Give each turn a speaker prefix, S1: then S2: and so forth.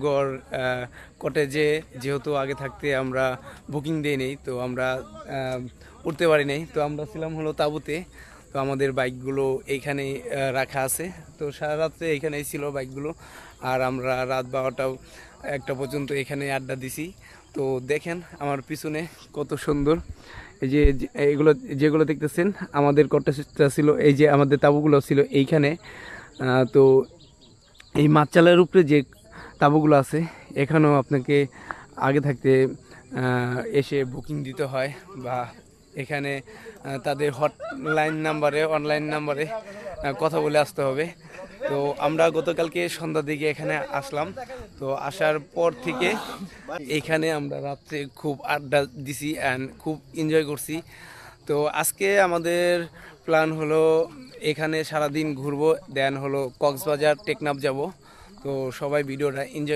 S1: গড় কটেজে যেহেতু আগে থাকতে আমরা বুকিং দিয়ে নেই, তো আমরা উঠতে পারি নাই। তো আমরা ছিলাম হলো তাঁবুতে, তো আমাদের বাইকগুলো এইখানে রাখা আছে। তো সারা রাত্রে এইখানেই ছিল বাইকগুলো আর আমরা রাত বারোটা, একটা পর্যন্ত এখানে আড্ডা দিছি। তো দেখেন আমার পিছনে কত সুন্দর। এই যে, যে- এগুলো যেগুলো দেখতেছেন, আমাদের কটেজটা ছিল, এই যে আমাদের তাঁবুগুলো ছিল এইখানে। তো এই মাছচালের উপরে যে তাঁবুগুলো আছে। এখানেও আপনাকে আগে থাকতে এসে বুকিং দিতে হয় বা এখানে তাদের হটলাইন নাম্বারে অনলাইন নাম্বারে কথা বলে আসতে হবে। তো আমরা গতকালকে সন্ধ্যার দিকে এখানে আসলাম। তো আসার পর থেকে এখানে আমরা রাত্রে খুব আড্ডা দিছি অ্যান্ড খুব এনজয় করছি। তো আজকে আমাদের প্ল্যান হলো, এখানে সারাদিন ঘুরবো দেন হলো কক্সবাজার, টেকনাফ যাব। তো সবাই ভিডিওটা এনজয়